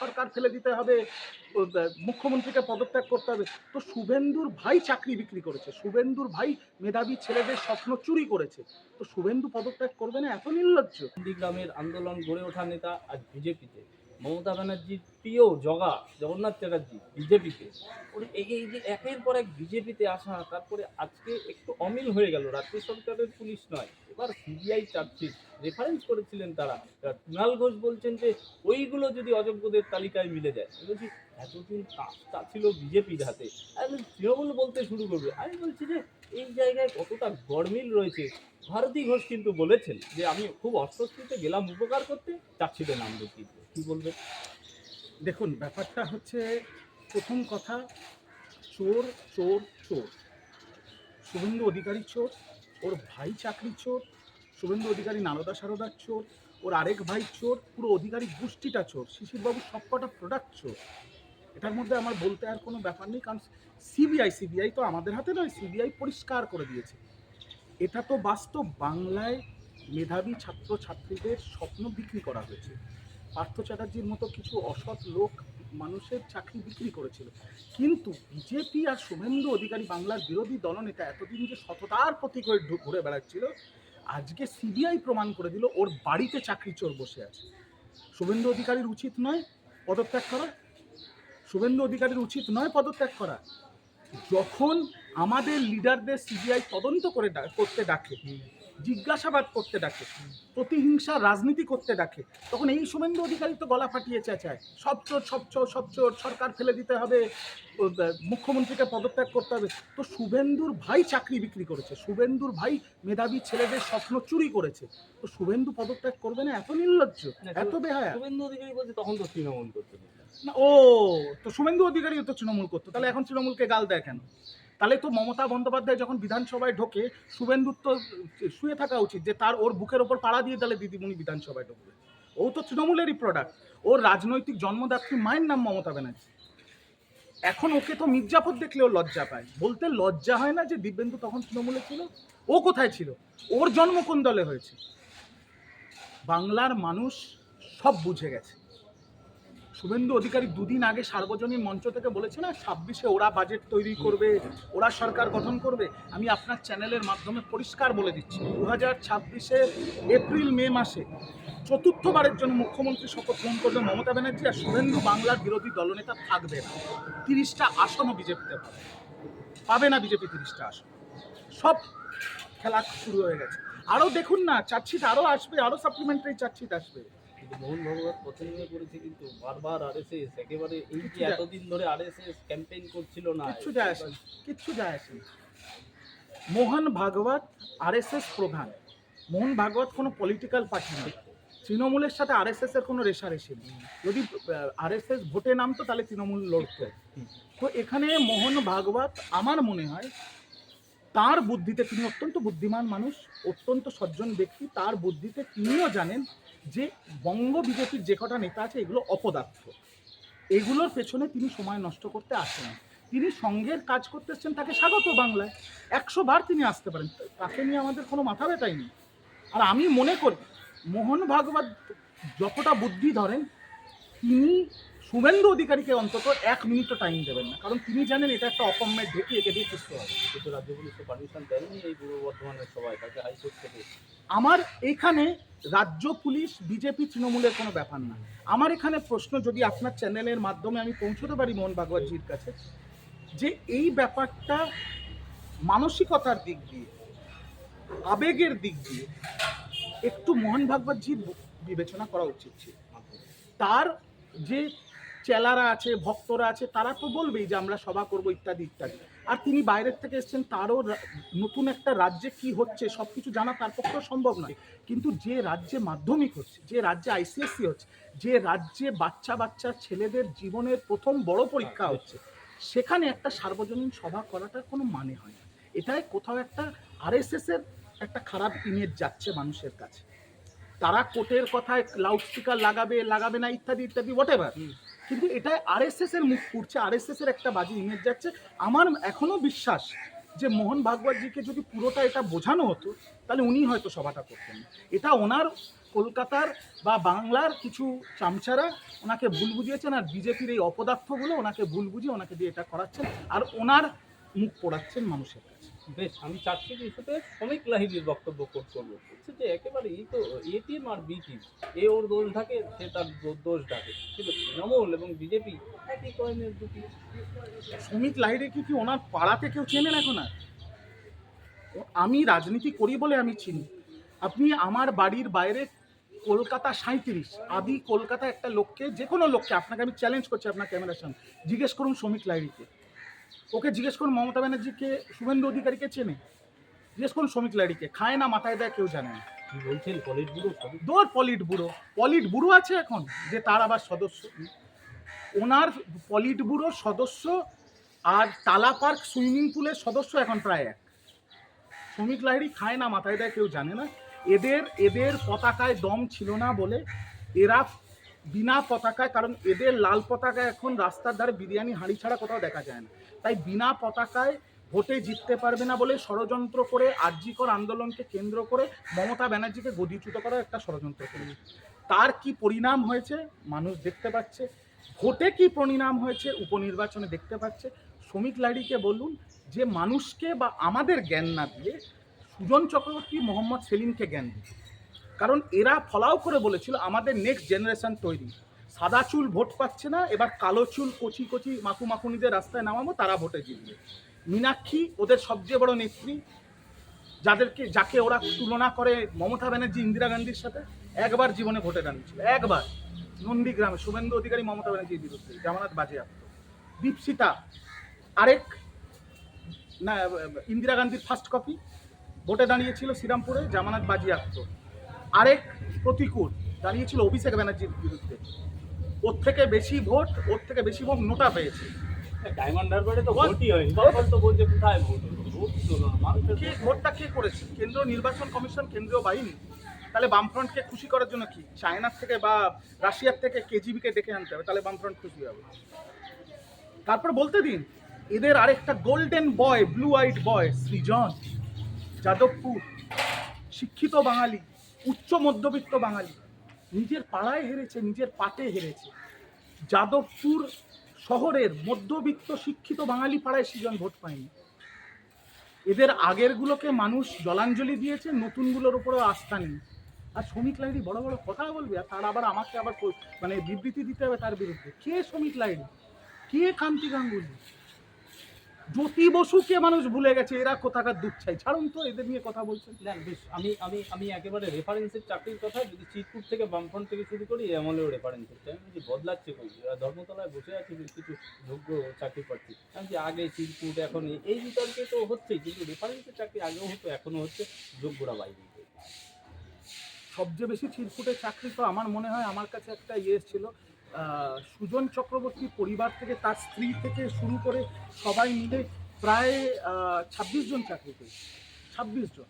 সরকার ফেলে দিতে হবে মুখ্যমন্ত্রীকে পদত্যাগ করতে হবে। তো শুভেন্দুর ভাই চাকরি বিক্রি করেছে, শুভেন্দুর ভাই মেধাবী ছেলেদের স্বপ্ন চুরি করেছে। তো শুভেন্দু পদত্যাগ করবে না, এত নির্লজ্জ। নন্দীগ্রামের আন্দোলন গড়ে ওঠা নেতা আজ বিজেপিতে। মমতা ব্যানার্জির প্রিয় জগা জগন্নাথ চ্যাটার্জি বিজেপিতে। এই যে একের পর এক বিজেপিতে আসা, তারপরে আজকে অমিল হয়ে গেল, রাজ্য সরকারের পুলিশ নয়। এবার সিবিআই চার্জশিট। রেফারেন্স করেছিলেন তারা। কুণাল ঘোষ বলছেন যে, ওইগুলো যদি অযোগ্যদের তালিকায় মিলে যায়। বলছি, এতদিন কাজটা ছিল বিজেপির হাতে। আমি তৃণমূল বলতে শুরু করবে। আমি বলছি যে, এই জায়গায় কতটা গরমিল রয়েছে। ভারতী ঘোষ কিন্তু বলেছেন যে, আমি খুব অস্বস্তিতে গেলাম উপকার করতে চাচ্ছিল নাম দেখিয়ে কি বলবেন? দেখুন, ব্যাপারটা হচ্ছে, প্রথম কথা, চোর চোর চোর। শুভেন্দু অধিকারী চোর, ওর ভাই চাকরি চোর, শুভেন্দু অধিকারী নারদা সারদার চোর, ওর আরেক ভাই চোর, পুরো অধিকারী গোষ্ঠীটা চোর, শিশিরবাবু সবকটা প্রোডাক্ট চোর। এটার মধ্যে আমার বলতে আর কোনো ব্যাপার নেই, কারণ সিবিআই সিবিআই তো আমাদের হাতে নয় সিবিআই পরিষ্কার করে দিয়েছে। এটা তো বাস্তব বাংলায় মেধাবী ছাত্র ছাত্রীদের স্বপ্ন বিক্রি করা হয়েছে। পার্থ চ্যাটার্জির মতো কিছু অসৎ লোক মানুষের চাকরি বিক্রি করেছিল। কিন্তু বিজেপি আর শুভেন্দু অধিকারী বাংলার বিরোধী দলনেতা এতদিন যে সততার প্রতীক হয়ে ঘুরে বেড়াচ্ছিল, আজকে সিবিআই প্রমাণ করে দিল ওর বাড়িতে চাকরি চোর বসে আছে। শুভেন্দু অধিকারীর উচিত নয় পদত্যাগ করা। শুভেন্দু অধিকারীর উচিত নয় পদত্যাগ করা। যখন আমাদের লিডারদের সিবিআই তদন্ত করে করতে ডাকে জিজ্ঞাসাবাদ করতে ডাকে প্রতিহিংসা রাজনীতি করতে ডাকে। তখন এই শুভেন্দু অধিকারী তো গলা ফাটিয়ে চেঁচায় সব চোর সব চোর সব চোর সরকার ফেলে দিতে হবে মুখ্যমন্ত্রীকে পদত্যাগ করতে হবে। তো শুভেন্দুর ভাই চাকরি বিক্রি করেছে শুভেন্দুর ভাই মেধাবী ছেলেদের স্বপ্ন চুরি করেছে। তো শুভেন্দু পদত্যাগ করবে না এত নির্লজ্জ এত বেহায়া। শুভেন্দু অধিকারী বলছে তখন তো তৃণমূল করতে না, ও তো শুভেন্দু অধিকারী তো তৃণমূল করতো তাহলে এখন তৃণমূলকে গাল দেয় কেন? তাহলে তো মমতা বন্দ্যোপাধ্যায় যখন বিধানসভায় ঢোকে শুভেন্দুর তো শুয়ে থাকা উচিত যে তার ওর বুকের ওপর পাড়া দিয়ে তাহলে দিদিমণি বিধানসভায় ঢুকবে। ও তো তৃণমূলেরই প্রোডাক্ট ওর রাজনৈতিক জন্মদাত্রী মায়ের নাম মমতা ব্যানার্জি। এখন ওকে তো মির্জাফর দেখলেও লজ্জা পায়। বলতে লজ্জা হয় না যে দিব্যেন্দু তখন তৃণমূলে ছিল? ও কোথায় ছিল? ওর জন্ম কোন দলে হয়েছে? বাংলার মানুষ সব বুঝে গেছে। শুভেন্দু অধিকারী দুদিন আগে সার্বজনীন মঞ্চ থেকে বলেছে না, ছাব্বিশে ওরা বাজেট তৈরি করবে, ওরা সরকার গঠন করবে। আমি আপনার চ্যানেলের মাধ্যমে পরিষ্কার বলে দিচ্ছি দু হাজার ছাব্বিশে এপ্রিল, মে মাসে চতুর্থবারের জন্য মুখ্যমন্ত্রী শপথ গ্রহণ করবে মমতা ব্যানার্জি আর শুভেন্দু বাংলার বিরোধী দলনেতা থাকবে না। তিরিশটা আসনও বিজেপিতে পাবে। পাবে না বিজেপি তিরিশটা আসন। সব খেলা শুরু হয়ে গেছে। আরও দেখুন না, চার্জশিট আরও আসবে, আরও সাপ্লিমেন্টারি চার্জশিট আসবে। মোহন ভগবত পছন্দ করেছে কিন্তু বারবার আরএসএস একেবারে এই যে এতদিন ধরে আরএসএস ক্যাম্পেইন করছিল না। কিচ্ছু যায় আসে না কিচ্ছু যায় আসে মোহন ভাগবত আরএসএস প্রধান। মোহন ভাগবত কোনো পলিটিক্যাল পার্টি নয় তৃণমূলের সাথে আরএসএস এর কোনো রেশারেশি নেই। যদি আরএসএস ভোটে নামতো তাহলে তৃণমূল লড়তো। তো এখানে মোহন ভাগবত আমার মনে হয় তার বুদ্ধিতে তিনি অত্যন্ত বুদ্ধিমান মানুষ অত্যন্ত সজ্জন ব্যক্তি তার বুদ্ধিতে তিনিও জানেন যে বঙ্গ বিজেপির যে কটা নেতা আছে, এগুলো অপদার্থ। এগুলোর পেছনে তিনি সময় নষ্ট করতে আসেন। তিনি সঙ্গের কাজ করতে তাকে স্বাগত বাংলায়। একশো বার তিনি আসতে পারেন। তাকে নিয়ে আমাদের কোনো মাথা ব্যথাই নেই। আর আমি মনে করি, মোহন ভাগবত যতটা বুদ্ধি ধরেন, তিনি শুভেন্দু অধিকারীকে অন্তত এক মিনিটও টাইম দেবেন না। কারণ তিনি জানেন এটা একটা অপম্যের ঢেকে একে দিয়ে সুস্থ হবে। কিন্তু রাজ্য পুলিশ তো পারমিশন দেয়নি এই পূর্ব বর্ধমানের সবাই তাকে হাইকোর্ট থেকে। আমার এখানে রাজ্য পুলিশ বিজেপি তৃণমূলের কোনো ব্যাপার না। আমার এখানে প্রশ্ন যদি আপনার চ্যানেলের মাধ্যমে আমি পৌঁছতে পারি মোহন ভাগবতজির কাছে যে এই ব্যাপারটা মানসিকতার দিক দিয়ে আবেগের দিক দিয়ে একটু মোহন ভাগবতজির বিবেচনা করা উচিত ছিল। তার যে চেলারা আছে, ভক্তরা আছে, তারা তো বলবেই যে আমরা সভা করব ইত্যাদি ইত্যাদি। আর তিনি বাইরের থেকে এসেছেন, তারও নতুন একটা রাজ্যে কি হচ্ছে সব কিছু জানা তার পক্ষেও সম্ভব নয়। কিন্তু যে রাজ্যে মাধ্যমিক হচ্ছে, যে রাজ্যে আইসিএসসি হচ্ছে, যে রাজ্যে বাচ্চা বাচ্চা ছেলেদের জীবনের প্রথম বড় পরীক্ষা হচ্ছে, সেখানে একটা সার্বজনীন সভা করাটার কোনো মানে হয় না। এটাই কোথাও একটা আরএসএস এর একটা খারাপ ইমেজ যাচ্ছে মানুষের কাছে। তারা কোর্টের কথায় লাউডস্পিকার লাগাবে লাগাবে না, ইত্যাদি ইত্যাদি হোয়াট। কিন্তু এটা আরএসএস এর মুখ পুড়ছে আরএসএস এর একটা বাজে ইমেজ যাচ্ছে। আমার এখনও বিশ্বাস যে মোহন ভাগবতজিকে যদি পুরোটা এটা বোঝানো হতো, তাহলে উনি হয়তো সভাটা করতেন। এটা ওনার কলকাতার বা বাংলার কিছু চামচারা ওনাকে ভুল বুঝিয়েছেন, আর বিজেপির এই অপদার্থগুলো ওনাকে ভুল বুঝিয়ে ওনাকে দিয়ে এটা করাচ্ছেন, আর ওনার মুখ পোড়াচ্ছেন মানুষের কাছে। বেশ, আমি চারটি ইস্যুতে শ্রমিক লাহিড়ির বক্তব্য কোট করব। বলছে যে একেবারে এই তো এ টিম আর বি এ ওর দোষ ঢাকে, সে তার দোষ ঢাকে। কিন্তু তৃণমূল এবং বিজেপি একই কয়েনের দুটি শ্রমিক লাহিড়ে কি কি ওনার পাড়াতে কেউ চেনেন এখন আর? আমি রাজনীতি করি বলে আমি চিনি। আপনি আমার বাড়ির বাইরে কলকাতা সাঁইত্রিশ, আদি কলকাতা একটা লোককে যে কোনো লোককে, আপনাকে আমি চ্যালেঞ্জ করছি আপনার ক্যামেরার সামনে। জিজ্ঞেস করুন শ্রমিক লাহিড়িকে। ওকে জিজ্ঞেস করুন মমতা ব্যানার্জিকে শুভেন্দু অধিকারীকে চেনে। জিজ্ঞেস করুন শ্রমিক লাহিড়িকে খায় না মাথায় দেয় কেউ জানে না। বলছেন? কলেজ ব্যুরো দোর পলিট ব্যুরো পলিট ব্যুরো আছে এখন যে তার আবার সদস্য। ওনার পলিট ব্যুরোর সদস্য আর টালা পার্ক সুইমিং পুলের সদস্য এখন প্রায় এক। শ্রমিক লাহিড়ি খায় না মাথায় দেয় কেউ জানে না। এদের এদের পতাকায় দম ছিল না বলে এরা বিনা পতাকায়, কারণ এদের লাল পতাকা এখন রাস্তার ধারে বিরিয়ানি, হাঁড়ি ছাড়া কোথাও দেখা যায় না। তাই বিনা পতাকায় ভোটে জিততে পারবে না বলে ষড়যন্ত্র করে, আরজিকর আন্দোলনকে কেন্দ্র করে মমতা ব্যানার্জিকে গদিচ্যুত করার একটা ষড়যন্ত্র করেছে। তার কি পরিণাম হয়েছে? মানুষ দেখতে পাচ্ছে। ভোটে কি পরিণাম হয়েছে? উপনির্বাচনে দেখতে পাচ্ছে। শ্রমিক লাহিড়িকে বলুন, যে মানুষকে বা আমাদের জ্ঞান না দিয়ে সুজন চক্রবর্তী মোহাম্মদ সেলিমকে জ্ঞান দিন কারণ এরা ফলাও করে বলেছিল আমাদের নেক্সট জেনারেশন তৈরি। সাদা চুল ভোট পাচ্ছে না, এবার কালো চুল কচি কচি মাখু মাখুনিদের রাস্তায় নামাবো, তারা ভোটে জিতবে। মীনাক্ষী ওদের সবচেয়ে বড় নেত্রী, যাদেরকে, যাকে ওরা তুলনা করে মমতা ব্যানার্জি, ইন্দিরা গান্ধীর সাথে, একবার জীবনে ভোটে দাঁড়িয়েছিল একবার। নন্দীগ্রামে শুভেন্দু অধিকারী মমতা ব্যানার্জির বিরুদ্ধে, জামানাত বাজেয়াপ্ত। দীপসিতা আরেক, না, ইন্দিরা গান্ধীর ফার্স্ট কপি ভোটে দাঁড়িয়েছিল শ্রীরামপুরে, জামানাত বাজেয়াপ্ত। আরেক প্রতিকূল দাঁড়িয়েছিল অভিষেক ব্যানার্জির বিরুদ্ধে। ওর থেকে বেশি ভোট ওর থেকে বেশি ভোট নোটা পেয়েছে ডায়মন্ড হারবারে তো ভোটই হয়নি। তো বলছে কোথায় ভোট কে ভোটটা কে করেছে? কেন্দ্রীয় নির্বাচন কমিশন কেন্দ্রীয় বাহিনী। তাহলে বামফ্রন্টকে খুশি করার জন্য কি? চায়নার থেকে বা রাশিয়ার থেকে কেজিবিকে ডেকে আনতে হবে তাহলে বামফ্রন্ট খুশি হবে। তারপর বলতে দিন এদের আরেকটা golden boy blue eyed boy Srijan Jadavpur শিক্ষিত বাঙালি। উচ্চ মধ্যবিত্ত বাঙালি। নিজের পাড়ায় হেরেছে, নিজের পাটে হেরেছে। যাদবপুর শহরের মধ্যবিত্ত শিক্ষিত বাঙালি পাড়ায় সৃজন ভোট পায়নি। এদের আগেরগুলোকে মানুষ জলাঞ্জলি দিয়েছে, নতুনগুলোর উপরেও আস্থা নেই। আর শ্রমিক লাইড়ি বড় বড় কথা বলবে, আর তার আবার আমাকে আবার মানে বিবৃতি দিতে হবে তার বিরুদ্ধে। কে শ্রমিক লাইড়ি কে কান্তি গাঙ্গুলি? জ্যোতি বসুকে মানুষ ভুলে গেছে এরা কোথাকার দুধ চাই ছাড়ুন তো এদের নিয়ে কথা বলছেন। দেখ বেশ আমি আমি আমি একেবারে রেফারেন্সের চাকরির কথা যদি চিটকুট থেকে বামফ্রন্ট থেকে শুরু করি এমনও রেফারেন্স হচ্ছে আমি বলছি বদলাচ্ছে কই ধর্মতলায় বসে আছে কিছু যোগ্য চাকরি প্রার্থী আমি আগে চিটকুট এখন এই- বিতর্কে তো হচ্ছেই কিন্তু রেফারেন্সের চাকরি আগেও হতো এখনও হচ্ছে যোগ্যরা বাইরে সবচেয়ে বেশি ছিটফুটে চাকরি তো আমার মনে হয় আমার কাছে একটা ইয়ে ছিল সুজন চক্রবর্তী পরিবার থেকে, তার স্ত্রী থেকে শুরু করে সবাই মিলে প্রায় ছাব্বিশ জন চাকরি পেয়েছে। ছাব্বিশ জন।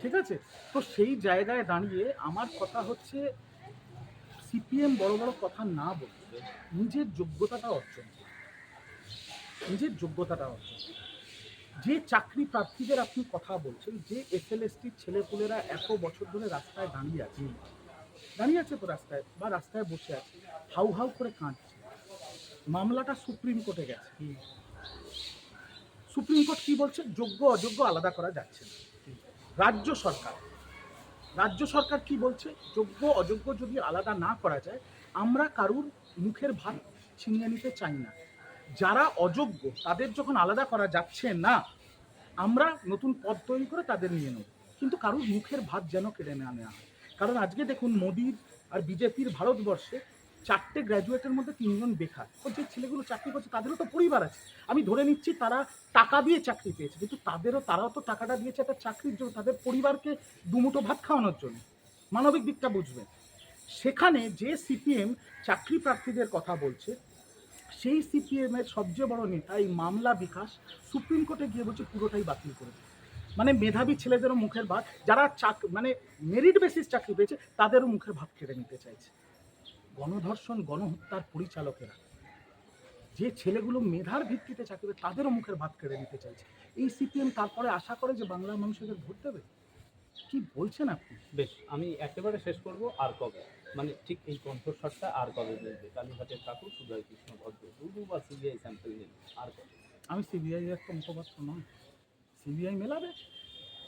ঠিক আছে? তো সেই জায়গায় দাঁড়িয়ে আমার কথা হচ্ছে, সিপিএম বড় বড় কথা না বলতে নিজের যোগ্যতাটা অর্জন নিজের যোগ্যতাটা অর্জন যে চাকরি প্রার্থীদের আপনি কথা বলছেন, যে এস এল এসএলএসটির ছেলেপুলেরা এত বছর ধরে রাস্তায় দাঁড়িয়ে আছে দাঁড়িয়ে আছে তো রাস্তায় বা রাস্তায় বসে আছে। হাউ হাউ করে কাঁদছে। মামলাটা সুপ্রিম কোর্টে গেছে। সুপ্রিম কোর্ট কি বলছে? যোগ্য, অযোগ্য আলাদা করা যাচ্ছে না। রাজ্য সরকার রাজ্য সরকার কি বলছে? যোগ্য, অযোগ্য যদি আলাদা না করা যায়, আমরা কারুর মুখের ভাত ছিনিয়ে নিতে চাই না। যারা অযোগ্য, তাদের যখন আলাদা করা যাচ্ছে না, আমরা নতুন পদ তৈরি করে তাদের নিয়ে নেব। কিন্তু কারুর মুখের ভাত যেন কেড়ে না নেওয়া হয়। কারণ আজকে দেখুন মোদির আর বিজেপির ভারতবর্ষে চারটে গ্র্যাজুয়েটের মধ্যে তিনজন বেকার। ও যে ছেলেগুলো চাকরি করছে, তাদেরও তো পরিবার আছে। আমি ধরে নিচ্ছি তারা টাকা দিয়ে চাকরি পেয়েছে, কিন্তু তাদেরও, তারাও তো টাকাটা দিয়েছে একটা চাকরির জন্য, তাদের পরিবারকে দুমুঠো ভাত খাওয়ানোর জন্য। মানবিক দিকটা বুঝবে সেখানে যে সিপিএম চাকরি প্রার্থীদের কথা বলছে, সেই সিপিএমের সবচেয়ে বড় নেতা এই মামলা বিকাশ সুপ্রিম কোর্টে গিয়ে বলছে, পুরোটাই বাতিল করে। মানে মেধাবী ছেলেদেরও মুখের ভাত যারা চাক মানে মেরিট বেসিস চাকরি পেয়েছে তাদেরও মুখের ভাত কেড়ে নিতে চাইছে। গণধর্ষণ গণহত্যার পরিচালকেরা যে ছেলেগুলো মেধার ভিত্তিতে চাকরি পেয়ে তাদেরও মুখের ভাত কেড়ে নিতে চাইছে। এই সিপিএম তারপরে আশা করে যে বাংলার মানুষ এদের ভোট দেবে? কি বলছেন আপনি? বেশ আমি একেবারে শেষ করব আর কবে? মানে ঠিক এই কণ্ঠস্বরটা আর কবে বলবে? কালীঘাটের ঠাকুর সুজয় কৃষ্ণ ভদ্র দুদু বা সিবিআই স্যাম্পল নিন আর কবে? আমি সিবিআই এর মুখপাত্র নয়। সিবিআই মেলাবে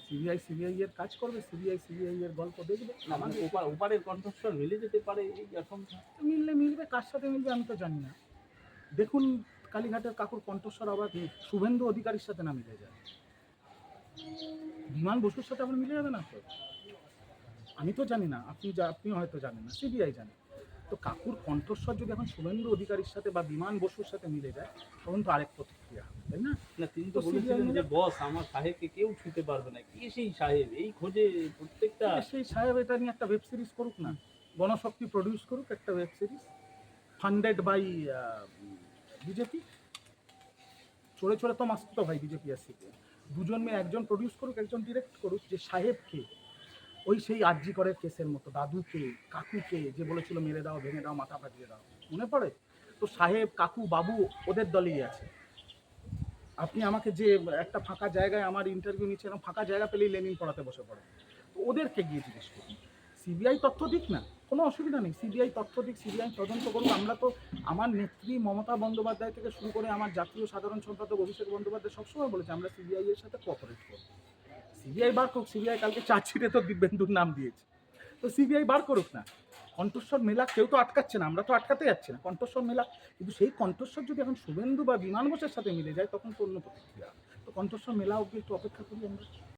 সিবিআই সিবিআই এর কাজ করবে সিবিআই সিবিআই এর গল্প দেখবে। না মানে ওপার ওপারের কণ্ঠস্বর মিলে যেতে পারে এই আশঙ্কা মিললে মিলবে কার সাথে মিলবে আমি তো জানি না। দেখুন কালীঘাটের কাকুর কণ্ঠস্বর আবার শুভেন্দু অধিকারীর সাথে না মিলে যায়। বিমান বসুর সাথে আবার মিলে যাবে না তো? আমি তো জানি না আপনি যা আপনি হয়তো জানেন না সিবিআই জানে। তো কাকুর কণ্ঠস্বর যদি এখন শুভেন্দু অধিকারীর সাথে বা বিমান বসুর সাথে মিলে যায় তখন তো আরেক প্রতিক্রিয়া তাই না? না তিনি তো বলেছিলেন যে বস আমার সাহেবকে কেউ ছুতে পারবে না। কে সেই সাহেব? এই খোঁজে প্রত্যেকটা সেই সাহেব এটা নিয়ে একটা ওয়েব সিরিজ করুক না। গণশক্তি প্রডিউস করুক একটা web series funded by BJP চড়ে চড়ে তো মাস্ত ভাই বিজেপি আর সিপিএম দুজন মেয়ে একজন প্রডিউস করুক একজন ডিরেক্ট করুক যে সাহেবকে ওই সেই আরজি করে কেসের মতো, দাদুকে, কাকুকে যে বলেছিল মেরে দাও, ভেঙে দাও, মাথা ফাটিয়ে দাও, মনে পড়ে? তো সাহেব, কাকু, বাবু ওদের দলেই আছে। আপনি আমাকে যে একটা ফাঁকা জায়গায় আমার ইন্টারভিউ নিচ্ছে, এরকম ফাঁকা জায়গা পেলেই লেনিন পড়াতে বসে পড়ে। তো ওদেরকে গিয়ে জিজ্ঞেস করুন। সিবিআই তথ্য দিক না, কোনো অসুবিধা নেই। সিবিআই তথ্য দিক, সিবিআই তদন্ত করুক। আমরা তো, আমার নেত্রী মমতা বন্দ্যোপাধ্যায় থেকে শুরু করে আমার জাতীয় সাধারণ সম্পাদক অভিষেক বন্দ্যোপাধ্যায় সবসময় বলেছে, আমরা সিবিআই এর সাথে কোঅপারেট করব। সিবিআই বার করুক, সিবিআই কালকে চার্জশিটে তো দিব্যেন্দুর নাম দিয়েছে। তো সিবিআই বার করুক না। কণ্ঠস্বর মেলা কেউ তো আটকাচ্ছে না, আমরা তো আটকাতে যাচ্ছি না। কণ্ঠস্বর মেলা, কিন্তু সেই কণ্ঠস্বর যদি এখন শুভেন্দু বা বিমান বোসের সাথে মিলে যায়, তখন তো অন্য প্রতিক্রিয়া। তো কণ্ঠস্বর মেলা অব্দি একটু অপেক্ষা করি আমরা?